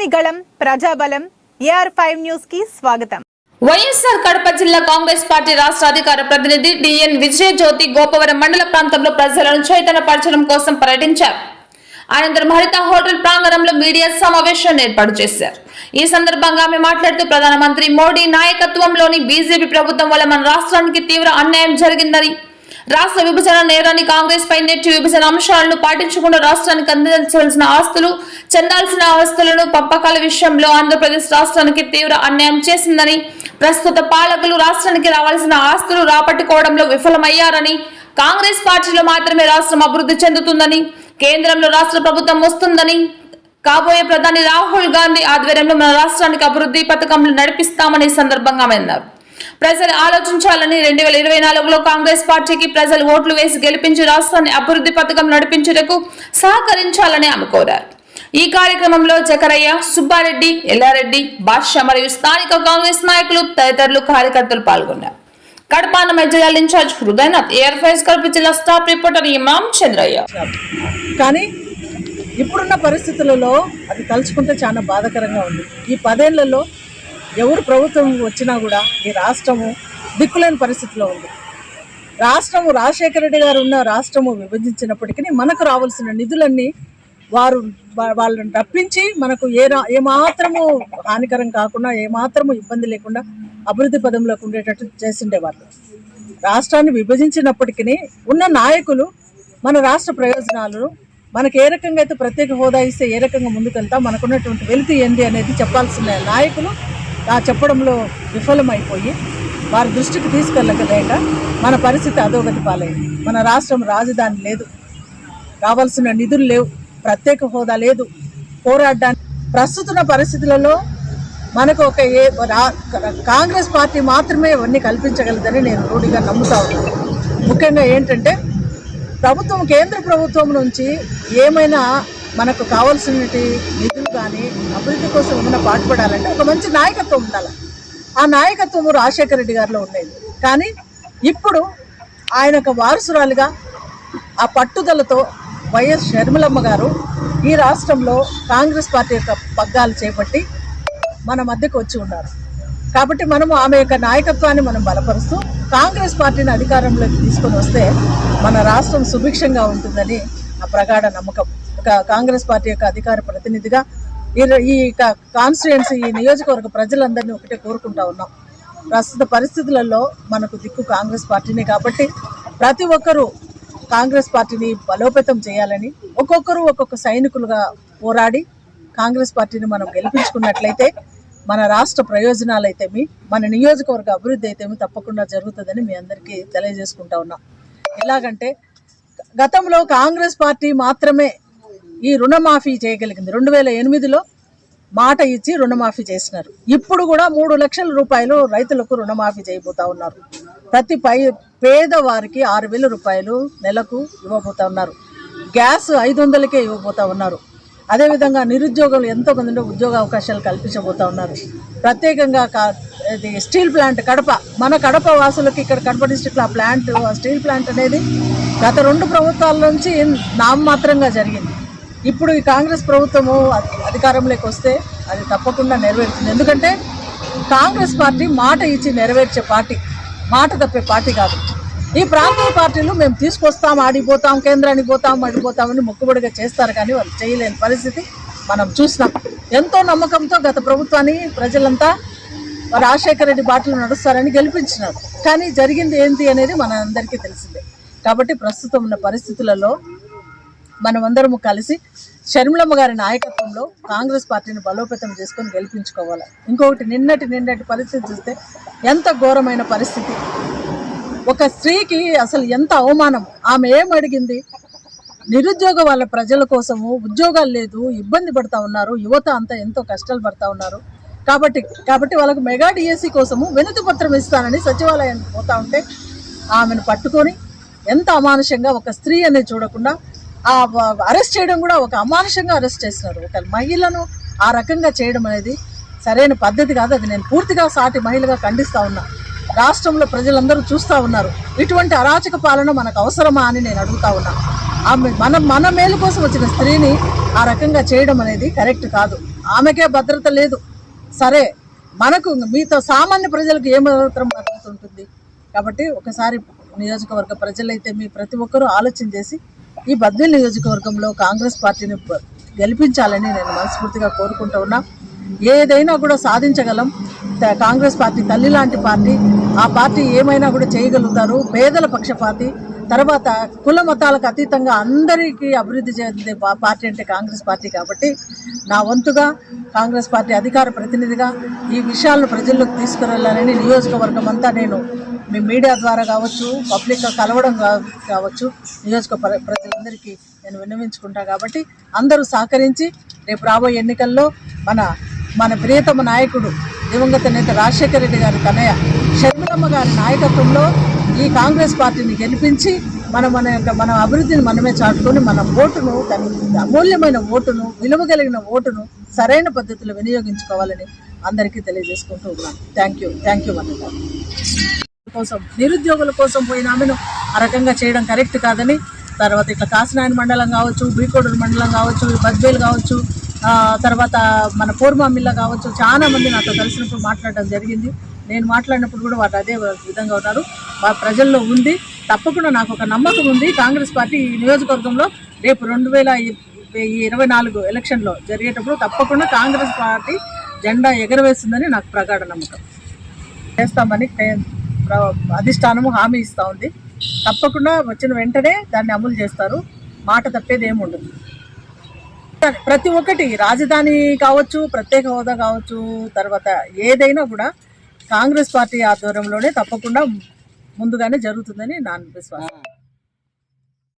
ప్రజని గళం ప్రజాబలం AR five న్యూస్కి స్వాగతం. వైఎస్ఆర్ కడప జిల్లా కాంగ్రెస్ పార్టీ రాష్ట్ర అధికార ప్రతినిధి డిఎన్ విజయ జ్యోతి గోపవరం మండల ప్రాంతంలో ప్రజలను చైతన్యపరచడం కోసం పర్యటించారు. అనంతరం హరిత హోటల్ ప్రాంగణంలో మీడియా సమావేశాన్ని ఏర్పాటు చేశారు. ఈ సందర్భంగా ఆమె మాట్లాడుతూ ప్రధానమంత్రి మోడీ నాయకత్వంలోని బీజేపీ ప్రభుత్వం వల్ల మన రాష్ట్రానికి తీవ్ర అన్యాయం జరిగిందని రాష్ట్ర విభజన నేరాన్ని కాంగ్రెస్ పై నెట్టి విభజన అంశాలను పాటించకుండా రాష్ట్రానికి అందించాల్సిన ఆస్తులు చెందాల్సిన ఆస్తులను పంపకాల విషయంలో ఆంధ్రప్రదేశ్ రాష్ట్రానికి తీవ్ర అన్యాయం చేసిందని ప్రస్తుత పాలకులు రాష్ట్రానికి రావాల్సిన ఆస్తులు రాపట్టుకోవడంలో విఫలమయ్యారని కాంగ్రెస్ పార్టీలో మాత్రమే రాష్ట్రం అభివృద్ధి చెందుతుందని కేంద్రంలో రాష్ట్ర ప్రభుత్వం వస్తుందని కాబోయే ప్రధాని రాహుల్ గాంధీ ఆధ్వర్యంలో మన రాష్ట్రానికి అభివృద్ధి పథకంలు నడిపిస్తామని సందర్భంగా అన్నారు. ప్రజలు ఆలోచించాలని రెండు వేల ఇరవై నాలుగులో కాంగ్రెస్ పార్టీకి ప్రజలు ఓట్లు వేసి గెలిపించి రాష్ట్రాన్ని అభివృద్ధి పథకం నడిపించుటకు సహకరించాలని ఆమె కోరారు. ఈ కార్యక్రమంలో జకరయ్య సుబ్బారెడ్డి ఎల్లారెడ్డి బాద్షా మరియు స్థానిక కాంగ్రెస్ నాయకులు తదితరులు కార్యకర్తలు పాల్గొన్నారు. కడపాన అన్నమయ్య జిల్లా in charge Hridayanath air force Kadapa జిల్లా స్టాఫ్ రిపోర్టర్ ఇమాం చంద్రయ్య. కానీ ఇప్పుడున్న పరిస్థితులలో అది తలుచుకుంటే చాలా బాధాకరంగా ఉంది. ఈ పదేళ్ళలో ఎవరు ప్రభుత్వం వచ్చినా కూడా ఈ రాష్ట్రము దిక్కులేని పరిస్థితిలో ఉంది. రాష్ట్రము రాజశేఖర రెడ్డి గారు ఉన్న రాష్ట్రము విభజించినప్పటికీ మనకు రావాల్సిన నిధులన్నీ వారు వాళ్ళని రప్పించి మనకు ఏ రా- ఏమాత్రము హానికరం కాకుండా ఏమాత్రము ఇబ్బంది లేకుండా అభివృద్ధి పదంలోకి ఉండేటట్టు చేసిండేవాళ్ళు. రాష్ట్రాన్ని విభజించినప్పటికీ ఉన్న నాయకులు మన రాష్ట్ర ప్రయోజనాలను మనకు ఏ రకంగా అయితే ప్రత్యేక హోదా ఇస్తే ఏ రకంగా ముందుకెళ్తా మనకున్నటువంటి వెలితి ఏంది అనేది చెప్పాల్సిన నాయకులు చెప్పడంలో విఫలమైపోయి వారి దృష్టికి తీసుకెళ్ళకలేక మన పరిస్థితి అధోగతి పాలైంది. మన రాష్ట్రం రాజధాని లేదు. రావాల్సిన నిధులు లేవు. ప్రత్యేక హోదా లేదు. పోరాడడానికి ప్రస్తుత పరిస్థితులలో మనకు ఒక ఏ రా- కాంగ్రెస్ పార్టీ మాత్రమే ఇవన్నీ కల్పించగలదని నేను రూఢిగా నమ్ముతా ఉన్నాను. ముఖ్యంగా ఏంటంటే ప్రభుత్వం కేంద్ర ప్రభుత్వం నుంచి ఏమైనా మనకు కావాల్సినటువంటి నిధులు కానీ అభివృద్ధి కోసం ఏమైనా పాటుపడాలంటే ఒక మంచి నాయకత్వం ఉండాలి. ఆ నాయకత్వం రాజశేఖర రెడ్డి గారిలో ఉండేది. కానీ ఇప్పుడు ఆయన ఒక వారసురాలుగా ఆ పట్టుదలతో వైఎస్ షర్మిలమ్మ గారు ఈ రాష్ట్రంలో కాంగ్రెస్ పార్టీ యొక్క పగ్గాలు చేపట్టి మన మధ్యకు వచ్చి ఉన్నారు. కాబట్టి మనము ఆమె యొక్క నాయకత్వాన్ని మనం బలపరుస్తూ కాంగ్రెస్ పార్టీని అధికారంలోకి తీసుకొని వస్తే మన రాష్ట్రం సుభిక్షంగా ఉంటుందని ఆ ప్రగాఢ నమ్మకం. ఒక కాంగ్రెస్ పార్టీ యొక్క అధికార ప్రతినిధిగా ఈ ఈ కాన్స్టిట్యుయెన్సీ ఈ నియోజకవర్గ ప్రజలందరినీ ఒకటే కోరుకుంటా ఉన్నాం. ప్రస్తుత పరిస్థితులలో మనకు దిక్కు కాంగ్రెస్ పార్టీనే కాబట్టి ప్రతి ఒక్కరూ కాంగ్రెస్ పార్టీని బలోపేతం చేయాలని ఒక్కొక్కరు ఒక్కొక్క సైనికులుగా పోరాడి కాంగ్రెస్ పార్టీని మనం గెలిపించుకున్నట్లయితే మన రాష్ట్ర ప్రయోజనాలు అయితేమి మన నియోజకవర్గ అభివృద్ధి అయితేమి తప్పకుండా జరుగుతుందని మీ అందరికీ తెలియజేసుకుంటా ఉన్నాం. ఎలాగంటే గతంలో కాంగ్రెస్ పార్టీ మాత్రమే ఈ రుణమాఫీ చేయగలిగింది. రెండు వేల ఎనిమిదిలో మాట ఇచ్చి రుణమాఫీ చేసినారు. ఇప్పుడు కూడా మూడు లక్షల రూపాయలు రైతులకు రుణమాఫీ చేయబోతా ఉన్నారు. ప్రతి పై పేదవారికి ఆరు వేల రూపాయలు నెలకు ఇవ్వబోతా ఉన్నారు. గ్యాస్ ఐదు వందలకే ఇవ్వబోతా ఉన్నారు. అదేవిధంగా నిరుద్యోగులు ఎంతో మంది ఉద్యోగ అవకాశాలు కల్పించబోతా ఉన్నారు. ప్రత్యేకంగా కా- ఇది స్టీల్ ప్లాంట్ కడప. మన కడప వాసులకు ఇక్కడ కడప డిస్టిక్లో ఆ ప్లాంట్ ఆ స్టీల్ ప్లాంట్ అనేది గత రెండు ప్రభుత్వాల నుంచి నామమాత్రంగా జరిగింది. ఇప్పుడు ఈ కాంగ్రెస్ ప్రభుత్వము అధికారంలోకి వస్తే అది తప్పకుండా నెరవేరుతుంది. ఎందుకంటే కాంగ్రెస్ పార్టీ మాట ఇచ్చి నెరవేర్చే పార్టీ మాట తప్పే పార్టీ కాదు. ఈ ప్రాంతీయ పార్టీలు మేము తీసుకొస్తాం ఆడిపోతాం కేంద్రానికి పోతాం ఆడిపోతామని మొక్కుబడిగా చేస్తారు కానీ వాళ్ళు చేయలేని పరిస్థితి మనం చూసినాం. ఎంతో నమ్మకంతో గత ప్రభుత్వాన్ని ప్రజలంతా రాజశేఖర రెడ్డి బాటలు నడుస్తారని గెలిపించినారు. కానీ జరిగింది ఏంటి అనేది మన అందరికీ తెలిసిందే. కాబట్టి ప్రస్తుతం ఉన్న పరిస్థితులలో మనమందరము కలిసి షర్మిలమ్మ గారి నాయకత్వంలో కాంగ్రెస్ పార్టీని బలోపేతం చేసుకొని గెలిపించుకోవాలి. ఇంకొకటి నిన్నటి నిన్నటి పరిస్థితి చూస్తే ఎంత ఘోరమైన పరిస్థితి. ఒక స్త్రీకి అసలు ఎంత అవమానం. ఆమె ఏం అడిగింది నిరుద్యోగ వాళ్ళ ప్రజల కోసము ఉద్యోగాలు లేదు ఇబ్బంది పడతా ఉన్నారు యువత అంతా ఎంతో కష్టాలు పడతా ఉన్నారు. కాబట్టి కాబట్టి వాళ్ళకు మెగా డిఎస్సి కోసము వినతి పత్రం ఇస్తానని సచివాలయానికి పోతా ఉంటే ఆమెను పట్టుకొని ఎంత అమానుషంగా ఒక స్త్రీ అనేది చూడకుండా అరెస్ట్ చేయడం కూడా ఒక అమానుషంగా అరెస్ట్ చేస్తున్నారు. ఒక మహిళను ఆ రకంగా చేయడం అనేది సరైన పద్ధతి కాదు. అది నేను పూర్తిగా సాటి మహిళగా ఖండిస్తూ ఉన్నా. రాష్ట్రంలో ప్రజలందరూ చూస్తూ ఉన్నారు. ఇటువంటి అరాచక పాలన మనకు అవసరమా అని నేను అడుగుతా ఉన్నా. ఆమె మన మన మేలు కోసం వచ్చిన స్త్రీని ఆ రకంగా చేయడం అనేది కరెక్ట్ కాదు. ఆమెకే భద్రత లేదు. సరే మనకు మీతో సామాన్య ప్రజలకు ఏమాత్రం భద్రత ఉంటుంది? కాబట్టి ఒకసారి నియోజకవర్గ ప్రజలైతే మీ ప్రతి ఒక్కరూ ఆలోచన చేసి ఈ బద్వేల్ నియోజకవర్గంలో కాంగ్రెస్ పార్టీని గెలిపించాలని నేను మనస్ఫూర్తిగా కోరుకుంటూ ఉన్నా. ఏదైనా కూడా సాధించగలం కాంగ్రెస్ పార్టీ తల్లి లాంటి పార్టీ. ఆ పార్టీ ఏమైనా కూడా చేయగలుగుతారు. పేదల పక్షపాతి. తర్వాత కుల మతాలకు అతీతంగా అందరికీ అభివృద్ధి చెందే పార్టీ అంటే కాంగ్రెస్ పార్టీ కాబట్టి నా వంతుగా కాంగ్రెస్ పార్టీ అధికార ప్రతినిధిగా ఈ విషయాలను ప్రజల్లోకి తీసుకువెళ్ళాలని నియోజకవర్గం అంతా నేను మీ మీడియా ద్వారా కావచ్చు పబ్లిక్గా కలవడం కావచ్చు నియోజక ప్రజలందరికీ నేను విన్నవించుకుంటా కాబట్టి అందరూ సహకరించి రేపు రాబోయే ఎన్నికల్లో మన మన ప్రియతమ నాయకుడు దివంగత నేత రాజశేఖర రెడ్డి గారి తనయ షర్మిలమ్మ గారి నాయకత్వంలో ఈ కాంగ్రెస్ పార్టీని గెలిపించి మన మన యొక్క మన అభివృద్ధిని మనమే చాటుకొని మన ఓటును అమూల్యమైన ఓటును విలువ కలిగిన ఓటును సరైన పద్ధతిలో వినియోగించుకోవాలని అందరికీ తెలియజేసుకుంటూ ఉన్నాను. థ్యాంక్ యూ థ్యాంక్ యూ మన్ను కోసం నిరుద్యోగుల కోసం పోయిన ఆమెను ఆ రకంగా చేయడం కరెక్ట్ కాదని తర్వాత ఇట్లా కాసినాయన మండలం కావచ్చు బీకోడూరు మండలం కావచ్చు బద్వేలు కావచ్చు తర్వాత మన పూర్మామిల్ల కావచ్చు చాలా మంది నాతో కలిసినప్పుడు మాట్లాడడం జరిగింది. నేను మాట్లాడినప్పుడు కూడా వారు అదే విధంగా ఉన్నారు. మా ప్రజల్లో ఉంది తప్పకుండా నాకు ఒక నమ్మకం ఉంది. కాంగ్రెస్ పార్టీ ఈ నియోజకవర్గంలో రేపు రెండు వేల ఇరవై నాలుగు ఎలక్షన్లో జరిగేటప్పుడు తప్పకుండా కాంగ్రెస్ పార్టీ జెండా ఎగరవేస్తుందని నాకు ప్రగాఢ నమ్మకం. చేస్తామని అధిష్టానము హామీ ఇస్తూ ఉంది. తప్పకుండా వచ్చిన వెంటనే దాన్ని అమలు చేస్తారు. మాట తప్పేది ఏముండదు ప్రతి ఒక్కటి రాజధాని కావచ్చు ప్రత్యేక హోదా కావచ్చు తర్వాత ఏదైనా కూడా కాంగ్రెస్ పార్టీ ఆధ్వర్యంలోనే తప్పకుండా ముందుగానే జరుగుతుందని నా విశ్వాసం